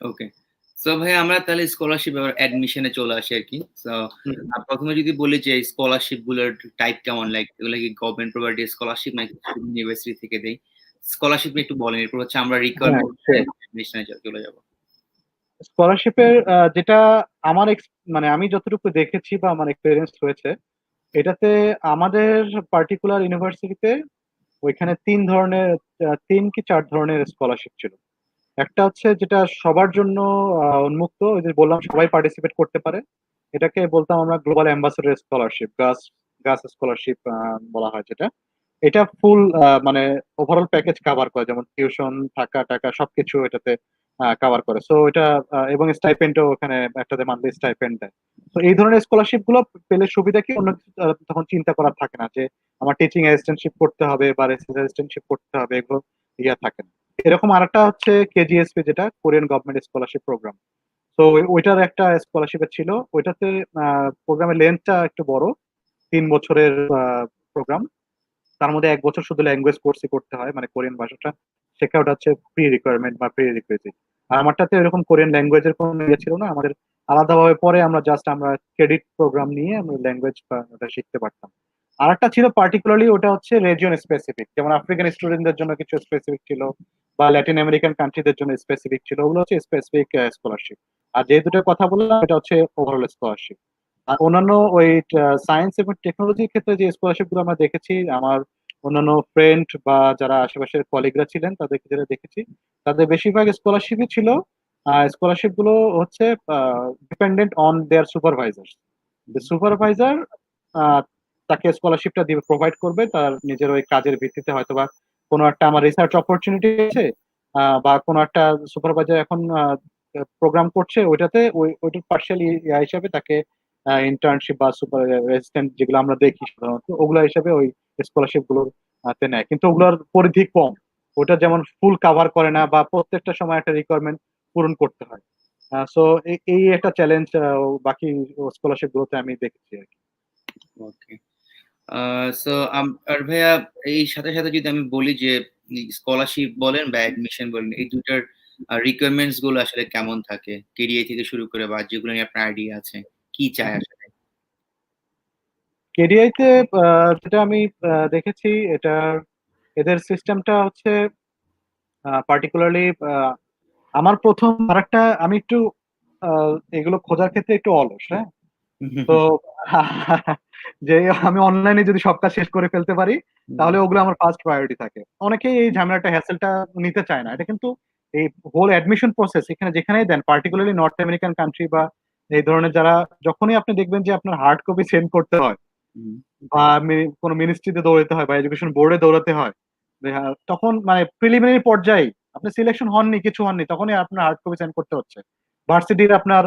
ওকে। So ভাই আমরা তাহলে স্কলারশিপ এবার অ্যাডমিশনে চলে আসি আরকি। সো প্রথমে যদি বলি যে স্কলারশিপগুলোর টাইপ কেমন? লাইক এগুলা কি গভর্নমেন্ট প্রভাইডেড স্কলারশিপ নাকি ইউনিভার্সিটি থেকে দেয়? স্কলারশিপ একটু বলেন। এরপর হচ্ছে আমরা রিকোয়ারমেন্ট অ্যাডমিশনে চলে যাব। স্কলারশিপের যেটা আমার মানে আমি যতটুকু দেখেছি বা আমার এক্সপেরিয়েন্স হয়েছে, এটাতে আমাদের পার্টিকুলার ইউনিভার্সিটিতে ওইখানে তিন ধরনের তিন কি চার ধরনের স্কলারশিপ ছিল। একটা হচ্ছে যেটা সবার জন্য উন্মুক্ত ওই যে বললাম সবাই পার্টিসিপেট করতে পারে। এটাকে বলতাম আমরা গ্লোবাল অ্যাম্বাসেডর স্কলারশিপ, গাস গাস স্কলারশিপ বলা হয় যেটা। এটা ফুল মানে ওভারঅল প্যাকেজ কভার করে যেমন টিউশন, থাকা-টাকা সবকিছু এটাতে কভার করে। সো এটা এবং স্টাইপেন্ডও ওখানে একটাতে মান্থলি স্টাইপেন্ড দেয়। তো এই ধরনের স্কলারশিপগুলো পেলে সুবিধা কি অন্য কিছু তখন চিন্তা করার থাকে না যে আমার টিচিং অ্যাসিস্ট্যান্টশিপ করতে হবে বা অ্যাসিস্ট্যান্টশিপ করতে হবে এগুলো ইয়া থাকে না। এরকম আরেকটা হচ্ছে কেজিএসপি যেটা কোরিয়ান গভর্নমেন্ট স্কলারশিপ প্রোগ্রাম। তো ওইটার একটা স্কলারশিপ ছিল। ওইটাতে প্রোগ্রামের লেংথটা একটু বড়। তিন বছরের প্রোগ্রাম। তার মধ্যে এক বছর শুধু ল্যাঙ্গুয়েজ কোর্সই করতে হয়। মানে কোরিয়ান ভাষাটা শেখা ওটা হচ্ছে প্রি রিকোয়ারমেন্ট বা প্রি রিকুইজিট। আর আমারটাতে এরকম কোরিয়ান ল্যাঙ্গুয়েজ এর কোনো ইয়ে ছিল না। আমাদের আলাদাভাবে পরে আমরা জাস্ট আমরা ক্রেডিট প্রোগ্রাম নিয়ে আমরা ল্যাঙ্গুয়েজ ওটা শিখতে পারতাম। আরেকটা ছিল পার্টিকুলারলি ওটা হচ্ছে রিজিয়ন স্পেসিফিক। যেমন আফ্রিকান স্টুডেন্টদের জন্য কিছু স্পেসিফিক ছিল বা ল্যাটিন আমেরিকান কান্ট্রিদের জন্য স্পেসিফিক ছিল। ওগুলো হচ্ছে স্পেসিফিক স্কলারশিপ। আর যে দুটোর কথা বললাম এটা হচ্ছে ওভারঅল স্কলারশিপ। আর অন্যান্য ওই সায়েন্স এবং টেকনোলজির ক্ষেত্রে যে স্কলারশিপগুলো আমরা দেখেছি আমার অন্যান্য ফ্রেন্ড বা যারা আশেপাশের কলিগরা ছিলেন তাদেরকে যেটা দেখেছি, তাদের বেশিরভাগ স্কলারশিপই ছিল স্কলারশিপগুলো হচ্ছে dependent on their supervisor supervisor তাকে স্কলারশিপটা দিয়ে প্রোভাইড করবে তার নিজের ওই কাজের ভিত্তিতে হয়তোবা কোনো একটা আমার রিসার্চ অপরচুনিটি আছে বা কোনো একটা সুপারভাইজার এখন প্রোগ্রাম করছে ওইটাতে, ওই, ওইটার পার্সিয়াল হিসাবে তাকে ইন্টার্নশিপ বা সুপার অ্যাসিস্ট্যান্ট যেগুলো আমরা দেখি সাধারণত, ওগুলা হিসাবে ওই স্কলারশিপগুলো হাতে নেয়। কিন্তু ওগুলোর পরিধি কম। ওটা যেমন ফুল কভার করে না বা প্রত্যেকটা সময় একটা রিকোয়ারমেন্ট পূরণ করতে হয়। সো এই একটা চ্যালেঞ্জ বাকি স্কলারশিপ গুলোতে আমি দেখেছি আরকি। ওকে। সো আম আর ভাইয়া এই সাথে, সাথে যদি আমি বলি যে স্কলারশিপ বলেন বা অ্যাডমিশন বলেন এই ২ টার রিকোয়ারমেন্টসগুলো আসলে কেমন থাকে? কেডিআই থেকে শুরু করে বা যেগুলো নিয়ে আপনার আইডিয়া আছে। কি চায় আসলে? কেডিআই তে আ যেটা আমি দেখেছি এটার এদের সিস্টেমটা হচ্ছে পার্টিকুলারলি আমার প্রথম আরেকটা আমি একটু এগুলো খোঁজার ক্ষেত্রে একটু অলস, হ্যাঁ? তো যে আমি অনলাইনে যদি সব কাজ শেষ করে ফেলতে পারি, তাহলে ওগুলো আমার ফার্স্ট প্রায়োরিটি থাকে। অনেকেই এই ঝামেলাটা হ্যাসেলটা নিতে চায় না। এটা কিন্তু এই হোল অ্যাডমিশন প্রসেস এখানে যেখানেই দেন পার্টিকুলারলি নর্থ আমেরিকান কান্ট্রি বা এই ধরনের যারা যখনই আপনি দেখবেন যে আপনার হার্ড কপি সেন্ড করতে হয় বা কোনো মিনিস্ট্রিতে দৌড়াতে হয় বা এডুকেশন বোর্ডে দৌড়াতে হয়। তখন মানে প্রিলিমিনারি পর্যায়েই আপনি সিলেকশন হননি, কিছু হননি। তখনই আপনার হার্ড কপি সেন্ড করতে হচ্ছে। ভার্সিটির আপনার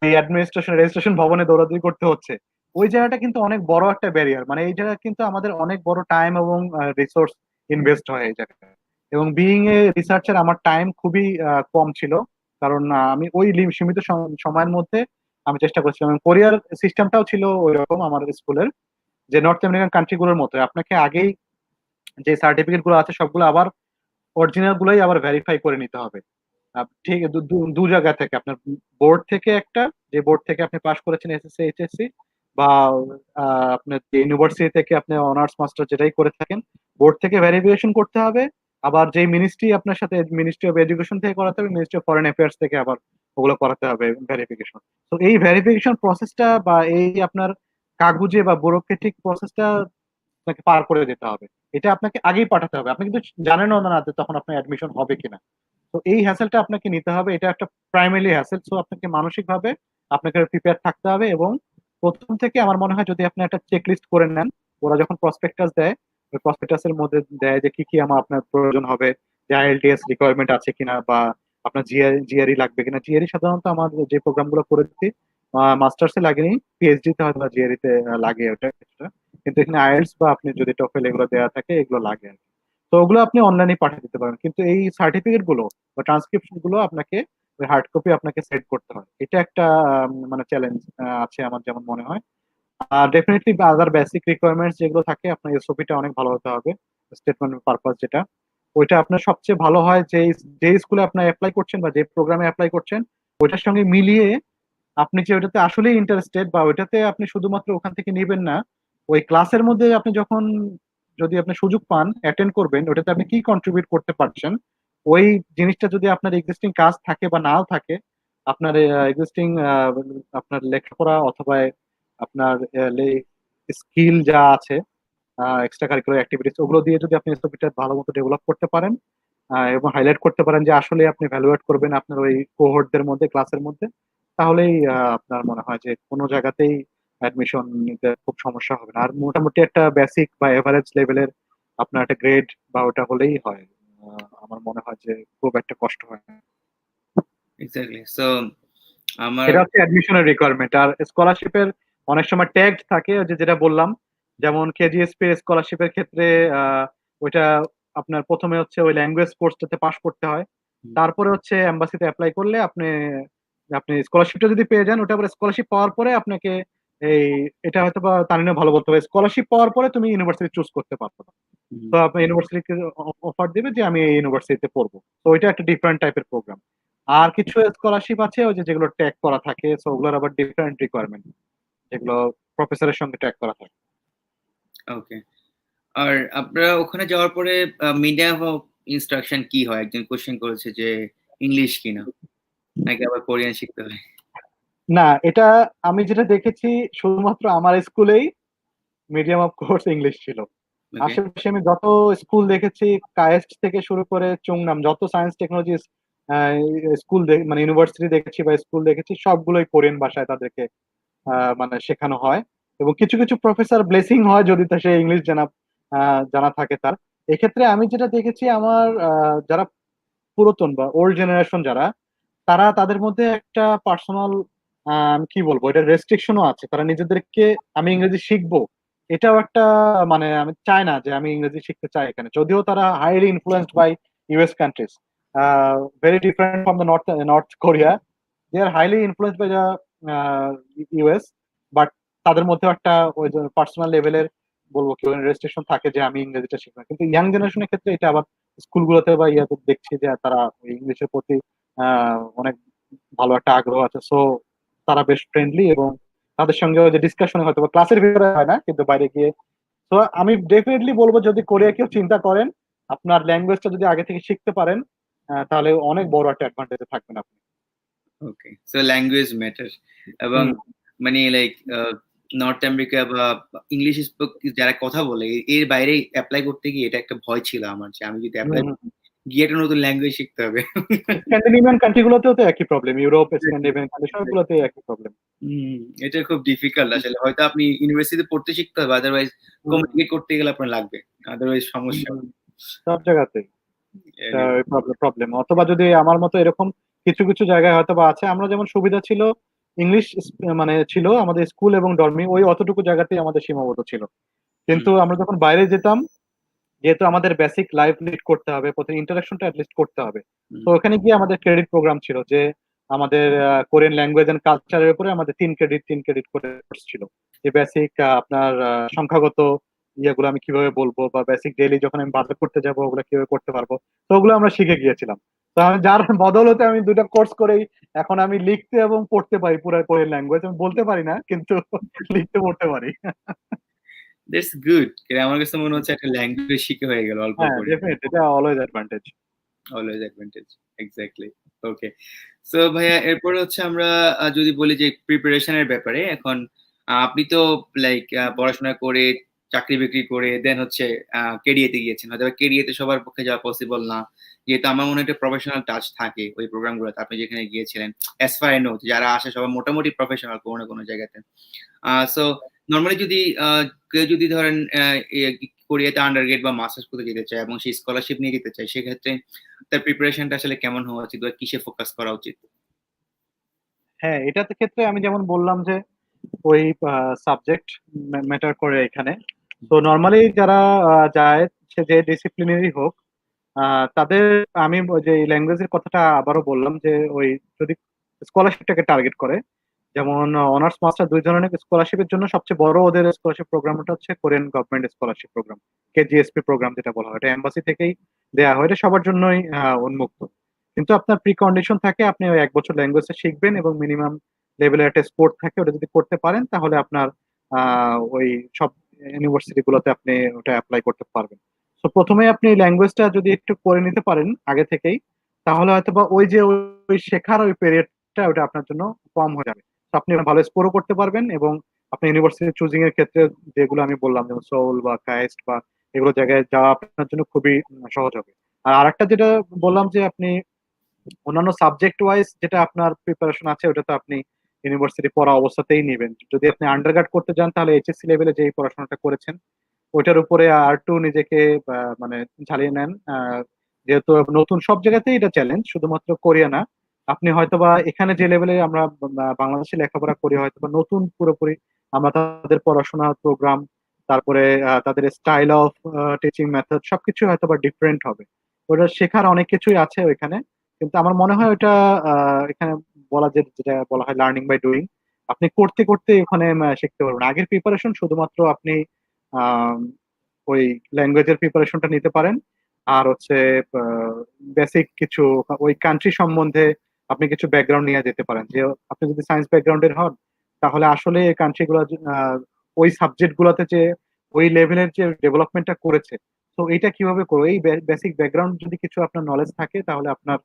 অ্যাডমিনিস্ট্রেশন রেজিস্ট্রেশন ভবনে দৌড়াদৌড়ি করতে হচ্ছে। ওই জায়গাটা কিন্তু অনেক বড় একটা ব্যারিয়ার। মানে এই জায়গায় কিন্তু আমাদের অনেক বড় টাইম এবং রিসোর্স ইনভেস্ট হয় এই জায়গাটায়। এবং বিইং এ রিসার্চার আমার টাইম খুবই কম ছিল। কারণ আমি ওই সীমিত সময়ের মধ্যে আমি চেষ্টা করছিলাম। কোরিয়ার সিস্টেমটাও ছিল ঐরকম আমার স্কুলের। যে নর্থ আমেরিকান কান্ট্রি গুলোর মতো। আপনাকে আগেই যে সার্টিফিকেটগুলো আছে, সবগুলো আবার অরিজিনাল গুলাই আবার ভেরিফাই করে নিতে হবে। ঠিক দু দু ২ জায়গা থেকে আপনার বোর্ড থেকে একটা, যে বোর্ড থেকে আপনি পাস করেছেন এসএসসি, এইচএসসি বা আপনার ইউনিভার্সিটি থেকে আপনি অনার্স মাস্টার যেটাই করে থাকেন, বোর্ড থেকে ভেরিফিকেশন করতে হবে। আবার যেই মিনিস্ট্রি আপনার সাথে মিনিস্ট্রি অফ এডুকেশন থেকে করাতে হবে, মিনিস্ট্রি অফ ফরেন অ্যাফেয়ার্স থেকে আবার ওগুলো করাতে হবে ভেরিফিকেশন। তো এই ভেরিফিকেশন প্রসেসটা বা এই আপনার কাগজে বা ব্যুরোক্রেটিক প্রসেসটা আপনাকে পার করে দিতে হবে। এটা আপনাকে আগেই পাঠাতে হবে। আপনি কিন্তু জানেনও না যে তখন আপনার অ্যাডমিশন হবে কিনা। তো এই হ্যাসেলটা আপনাকে নিতে হবে। এটা একটা প্রাইমারি হ্যাসেল। সো আপনাকে মানসিকভাবে আপনাকে প্রিপেয়ার থাকতে হবে এবং প্রথম থেকে আমার মনে হয় যদি আপনি একটা চেক লিস্ট করে নেন, ওরা যখন প্রসপেক্টাস দেয়, ওই প্রসপেক্টাস এর মধ্যে দেয় যে কি, কি আমার আপনার প্রয়োজন হবে, যে আইএলটিএস রিকোয়ারমেন্ট আছে কিনা বা আপনার জিআর জিআরই লাগবে কিনা। জিআরই সাধারণত আমার যে প্রোগ্রামগুলো মাস্টার্স এ লাগেনি। পিএইচডি তে হয়তোবা জিআরই তে লাগে ওটা কিন্তু এখানে আইএলটিএস বা আপনি যদি TOEFL এগুলো দেওয়া থাকে এগুলো লাগে আরকি। তো ওগুলো আপনি অনলাইনে পাঠিয়ে দিতে পারেন। কিন্তু এই সার্টিফিকেটগুলো বা ট্রান্সক্রিপশনগুলো আপনাকে ওই হার্ড কপি আপনাকে সেট করতে হয়। এটা একটা মানে চ্যালেঞ্জ আছে আমার যেমন মনে হয়। আর ডেফিনেটলি আদার বেসিক রিকোয়ারমেন্টস যেগুলো থাকে, আপনার এসওপি টা অনেক ভালো হতে হবে। স্টেটমেন্ট পারপাস যেটা। ওইটা আপনার সবচেয়ে ভালো হয় যে যে স্কুলে আপনি অ্যাপ্লাই করছেন বা যে প্রোগ্রামে অ্যাপ্লাই করছেন, ওইটার সঙ্গে মিলিয়ে আপনি যে ওইটাতে আসলেই ইন্টারেস্টেড বা ওইটাতে আপনি শুধুমাত্র ওখান থেকে নেবেন না, ওই ক্লাসের মধ্যে আপনি যখন যদি আপনি সুযোগ পান অ্যাটেন্ড করবেন, ওটাতে আপনি কি কন্ট্রিবিউট করতে পারছেন, ওই জিনিসটা যদি আপনার এক্সিস্টিং কাজ থাকে বা নাও থাকে, আপনার এক্সিস্টিং আপনার লেখাপড়া অথবা, আপনার স্কিল যা আছে এক্সট্রা কারিকুলার অ্যাক্টিভিটিস ওগুলো দিয়ে যদি আপনি এসওপিটা ভালো মতো ডেভেলপ করতে পারেন এবং হাইলাইট করতে পারেন যে আসলে আপনি ভ্যালুয়েট করবেন আপনার ওই কোহোর্টদের মধ্যে ক্লাসের মধ্যে, তাহলেই আপনার মনে হয় যে কোনো জায়গাতেই অ্যাডমিশন নিতে খুব সমস্যা হবে না। আর মোটামুটি একটা বেসিক বা এভারেজ লেভেলের আপনার একটা গ্রেড বা ওটা হলেই হয়। আমার মনে হয় যে খুব একটা কষ্ট হয় না। এক্স্যাক্টলি সো আমার এটা হচ্ছে অ্যাডমিশনের রিকোয়ারমেন্ট আর স্কলারশিপের অনেক সময় ট্যাগ থাকে যে যেটা বললাম যেমন কেজিএসপি স্কলারশিপের ক্ষেত্রে ওইটা আপনার প্রথমে হচ্ছে ওই ল্যাঙ্গুয়েজ কোর্সটাতে পাশ করতে হয়। তারপরে হচ্ছে এম্বাসিতে অ্যাপ্লাই করলে আপনি আপনি স্কলারশিপটা যদি পেয়ে যান ওটা আবার স্কলারশিপ পাওয়ার পরে আপনাকে এই এটা হয়তো বা তানিনে ভালো বলতে হবে। স্কলারশিপ পাওয়ার পরে তুমি ইউনিভার্সিটি চুজ করতে পারবে না। তো আপনি ইউনিভার্সিটিকে অফার দিবে যে আমি এই ইউনিভার্সিটিতে পড়ব। তো ওইটা একটা ডিফারেন্ট টাইপের প্রোগ্রাম আর কিছু স্কলারশিপ আছে ওই যে যেগুলো ট্যাগ করা থাকে সো ওগুলোর আবার ডিফারেন্ট রিকোয়ারমেন্ট যেগুলো প্রফেসরের সঙ্গে ট্যাগ করা থাকে। ওকে আর আপনারা ওখানে যাওয়ার পরে মিডিয়াম অফ ইনস্ট্রাকশন কি হয়? একজন কোশ্চেন করেছে যে ইংলিশ কিনা। নাকি আবার কোরিয়ান শিখতে হয়? না এটা আমি যেটা দেখেছি শুধুমাত্র আমার স্কুলেই মিডিয়াম অফ কোর্স ইংলিশ ছিল। আশেপাশে আমি যত স্কুল দেখেছি কায়েস্ট থেকে শুরু করে চুংনাম যত সায়েন্স টেকনোলজি স্কুল মানে ইউনিভার্সিটি দেখেছি বা স্কুল দেখেছি সবগুলোই কোরিয়ান ভাষায় তাদেরকে মানে শেখানো হয়। এবং কিছু কিছু প্রফেসর ব্লেসিং হয় যদি তা সে ইংলিশ জানা আহ, জানা থাকে তার। এক্ষেত্রে আমি যেটা দেখেছি আমার যারা পুরাতন বা ওল্ড জেনারেশন যারা তারা তাদের মধ্যে একটা পার্সোনাল কি বলব? এটা রেস্ট্রিকশনও আছে। তারা নিজেদেরকে আমি ইংরেজি শিখব। এটাও একটা মানে আমি চাই না যে আমি ইংরেজি শিখতে চাই এখানে। যদিও তারা highly influenced by US countries very different from the north north Korea they are highly influenced by the US but তাদের মধ্যে একটা ওই পার্সোনাল লেভেলের বলব কি রেস্ট্রিকশন থাকে যে আমি ইংরেজিটা শিখব কিন্তু ইয়াং জেনারেশনের ক্ষেত্রে এটা আবার স্কুলগুলোতে বা ইয়াতে দেখছি যে তারা ইংলিশের প্রতি অনেক ভালো একটা আগ্রহ আছে। সো তারা বেশ ফ্রেন্ডলি এবং তাদের সঙ্গে যে ডিসকাশনে হয়তো বা ক্লাসের ভিতরে হয় না কিন্তু বাইরে গিয়ে তো আমি ডেফিনেটলি বলব যদি কোরিয়া কেউ চিন্তা করেন আপনার ল্যাঙ্গুয়েজটা যদি আগে থেকে শিখতে পারেন তাহলে অনেক বড় একটা অ্যাডভান্টেজে থাকবেন আপনি। ওকে সো ল্যাঙ্গুয়েজ ম্যাটার এবং মানে লাইক নর্থ আমেরিকা বা ইংলিশ যারা কথা বলে এর বাইরে অ্যাপ্লাই করতে গিয়ে এটা একটা ভয় ছিল আমার যে আমি যদি অ্যাপ্লাই গিয়ে একটা নতুন ল্যাঙ্গুয়েজ শিখতে হবে। স্ক্যান্ডিনেভিয়ান কান্ট্রিগুলোতেও তো একই প্রবলেম ইউরোপ স্ক্যান্ডিনেভিয়ান কান্ট্রি সবগুলোতে একই প্রবলেম হুম, এটা খুব ডিফিকাল্ট আসলে। হয়তো আপনি ইউনিভার্সিটিতে পড়তে শিখতে হবে আদারওয়াইজ কমিউনিকেট করতে গেলে আপনার লাগবে আদারওয়াইজ সমস্যা। সব জায়গাতে। প্রবলেম অথবা যদি আমার মতো এরকম কিছু কিছু জায়গায় হয়তো বা আছে আমরা যেমন সুবিধা ছিল ইংলিশ মানে ছিল আমাদের স্কুল এবং ডরমি ওই অতটুকু জায়গাতেই আমাদের সীমাবদ্ধ ছিল। কিন্তু আমরা যখন বাইরে যেতাম যেহেতু আমাদের বেসিক লাইফ লিড করতে হবে প্রথমে ইন্টারাকশনটা অ্যাটলিস্ট করতে হবে। তো ওখানে গিয়ে আমাদের ক্রেডিট প্রোগ্রাম ছিল যে আমাদের কোরিয়ান ল্যাঙ্গুয়েজ এন্ড কালচারের উপরে আমাদের তিন ক্রেডিট তিন ক্রেডিট করে ছিল। যে বেসিক আপনার সংখ্যাগত ইয়েগুলো আমি কীভাবে বলব বা বেসিক ডেইলি যখন আমি বাজার করতে যাব ওগুলো কীভাবে করতে পারব তো ওগুলো আমরা শিখে গিয়েছিলাম। তো আমি যার বদলতে আমি দুটা কোর্স করেই এখন আমি লিখতে এবং পড়তে পারি পুরো কোরিয়ান ল্যাঙ্গুয়েজ আমি বলতে পারি না কিন্তু লিখতে পড়তে পারি। দ্যাটস গুড আমার কাছে মনে হচ্ছে একটা ল্যাঙ্গুয়েজ শিখে হয়ে গেল অল্প হ্যাঁ করে। এটা always advantage always advantage exactly okay so ভাইয়া এরপরে হচ্ছে আমরা যদি বলি যে প্রিপারেশনের ব্যাপারে এখন আপনি তো লাইক পড়াশোনা করে চাকরি বিক্রি করে দেন হচ্ছে কেডিএতে গিয়েছেন। হয়তো কেডিএতে সবার পক্ষে যাওয়া পসিবল না। যেহেতু আমার মনে হয় একটা প্রফেশনাল টাচ থাকে ওই প্রোগ্রামগুলোতে আপনি যেখানে গিয়েছিলেন অ্যাজ ফার নো যারা আসে সবাই মোটামুটি প্রফেশনাল কোনো না কোনো জায়গাতে। সো নর্মালি যদি কেউ যদি ধরেন কোরিয়াতে আন্ডারগ্রেড বা মাস্টার্স করতে যেতে চায় এবং সেই স্কলারশিপ নিয়ে যেতে চায়, সেক্ষেত্রে তার প্রিপারেশনটা আসলে কেমন হওয়া উচিত বা কিসে ফোকাস করা উচিত? হ্যাঁ এটাতে ক্ষেত্রে আমি যেমন বললাম যে, ওই সাবজেক্ট ম্যাটার করে এখানে। তো নর্মালি যারা যায়, সে যে ডিসিপ্লিনারি হোক তাদের, আমি যে ল্যাঙ্গুয়েজের কথাটা আবারও বললাম যে, ওই যদি স্কলারশিপটাকে টার্গেট করে যেমন অনার্স মাস্টার দুই ধরনের স্কলারশিপের জন্য সবচেয়ে বড় ওদের স্কলারশিপ প্রোগ্রামটা হচ্ছে Korean government scholarship program KGSP program যেটা বলা হয়। এটা এম্বাসি থেকেই দেওয়া হয়। এটা সবার জন্যই উন্মুক্ত। কিন্তু আপনার প্রি কন্ডিশন থাকে, আপনি ওই এক বছর ল্যাঙ্গুয়েজটা শিখবেন এবং মিনিমাম লেভেলের একটা স্পোর্ট থাকে, ওটা যদি করতে পারেন, তাহলে আপনার ওই সব ইউনিভার্সিটি গুলোতে আপনি ওটা অ্যাপ্লাই করতে পারবেন। তো প্রথমে আপনি ল্যাঙ্গুয়েজটা যদি একটু করে নিতে পারেন, আগে থেকেই, তাহলে হয়তো বা ওই যে ওই শেখার ওই পিরিয়ডটা ওটা আপনার জন্য কম হয়ে যাবে। আপনি ভালো স্কোরও করতে পারবেন এবং আপনি ইউনিভার্সিটি চুজিং এর ক্ষেত্রে যেগুলো আমি বললাম, যেমন সোল বা কায়েস্ট বা এগুলো জায়গায় যাওয়া আপনার জন্য খুবই সহজ হবে। আর আরেকটা যেটা বললাম যে আপনি অন্যান্য সাবজেক্ট ওয়াইজ যেটা আপনার প্রিপারেশন আছে, ওটা তো আপনি ইউনিভার্সিটি পড়া অবস্থাতেই নেবেন। যদি আপনি আন্ডারগ্রাড করতে যান, তাহলে এইচএসসি লেভেলে যেই পড়াশোনাটা করেছেন, ওইটার উপরে আর টু নিজেকে মানে ঝালিয়ে নেন। যেহেতু নতুন সব জায়গাতেই এটা চ্যালেঞ্জ শুধুমাত্র কোরিয়া না আপনি হয়তোবা এখানে যে লেভেলে আমরা বাংলাদেশে লেখাপড়া করি, হয়তোবা নতুন পুরোপুরি আমরা তাদের পড়াশোনার প্রোগ্রাম তারপরে তাদের স্টাইল অফ টিচিং মেথড সবকিছু হয়তোবা ডিফারেন্ট হবে। ওটা শেখার অনেক কিছুই আছে ওইখানে, কিন্তু আমার মনে হয় ওটা এখানে বলা যে, যেটা বলা হয় লার্নিং বাই ডুইং আপনি করতে করতে ওখানে শিখতে পারবেন। আগের প্রিপারেশন শুধুমাত্র আপনি ওই ল্যাঙ্গুয়েজের প্রিপারেশনটা নিতে পারেন, আর হচ্ছে বেসিক কিছু, ওই কান্ট্রি সম্বন্ধে আপনি কিছু ব্যাকগ্রাউন্ড নিয়ে যেতে পারেন। যে আপনি যদি সায়েন্স ব্যাকগ্রাউন্ডের হন, তাহলে আসলে এই কান্ট্রি গুলো ওই সাবজেক্ট গুলোতে যে, ওই লেভেলের যে ডেভেলপমেন্টটা করেছে, তো এটা কীভাবে করব? এই বেসিক ব্যাকগ্রাউন্ড যদি কিছু আপনার নলেজ থাকে, তাহলে আপনার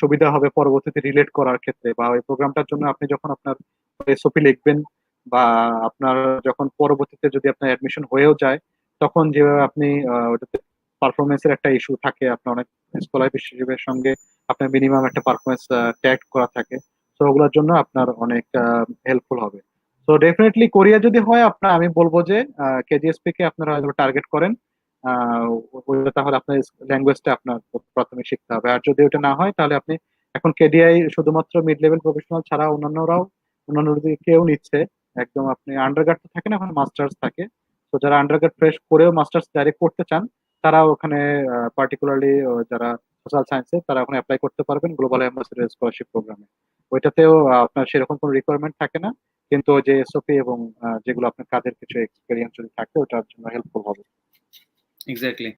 সুবিধা হবে পরবর্তীতে রিলেট করার ক্ষেত্রে। বা ওই প্রোগ্রামটার জন্য আপনি যখন আপনার এসওপি লিখবেন, বা আপনার যখন পরবর্তীতে যদি আপনার অ্যাডমিশন হয়েও যায়, তখন যেভাবে আপনি ওটাতে পারফরমেন্সের একটা ইস্যু থাকে। আপনার অনেক স্কলারশিপের সঙ্গে আপনার মিনিমাম একটা পারফরমেন্স ট্যাগ করা থাকে। তো ওগুলোর জন্য আপনার অনেক হেল্পফুল হবে। তো ডেফিনেটলি কোরিয়া যদি হয়, আপনার, আমি বলব যে কেজিএসপি কে আপনারা টার্গেট করেন। তাহলে আপনার ল্যাঙ্গুয়েজটা আপনার প্রথমে শিখতে হবে। আর যদি ওটা না হয়, তাহলে আপনি এখন কেডিআই শুধুমাত্র মিড লেভেল প্রফেশনাল ছাড়া অন্যান্যরাও অন্যান্য কেউ নিচ্ছে। একদম আপনি আন্ডারগ্রাড তো থাকে না, এখন মাস্টার্স থাকে। তো যারা আন্ডারগ্রাড ফ্রেশ করেও মাস্টার্স ডাইরেক্ট করতে চান তারা ওখানে পার্টিকুলারলি যারা সোশ্যাল সায়েন্সে তারা ওখানে অ্যাপ্লাই করতে পারবেন গ্লোবাল অ্যাম্বাসেডার স্কলারশিপ প্রোগ্রামে ওইটাতেও আপনার সেরকম কোনো রিকোয়ারমেন্ট থাকে না, কিন্তু যে এসওপি এবং যেগুলো আপনার কাজের কিছু এক্সপেরিয়েন্স যদি থাকে, ওটার জন্য হেল্পফুল হবে। এক্স্যাক্টলি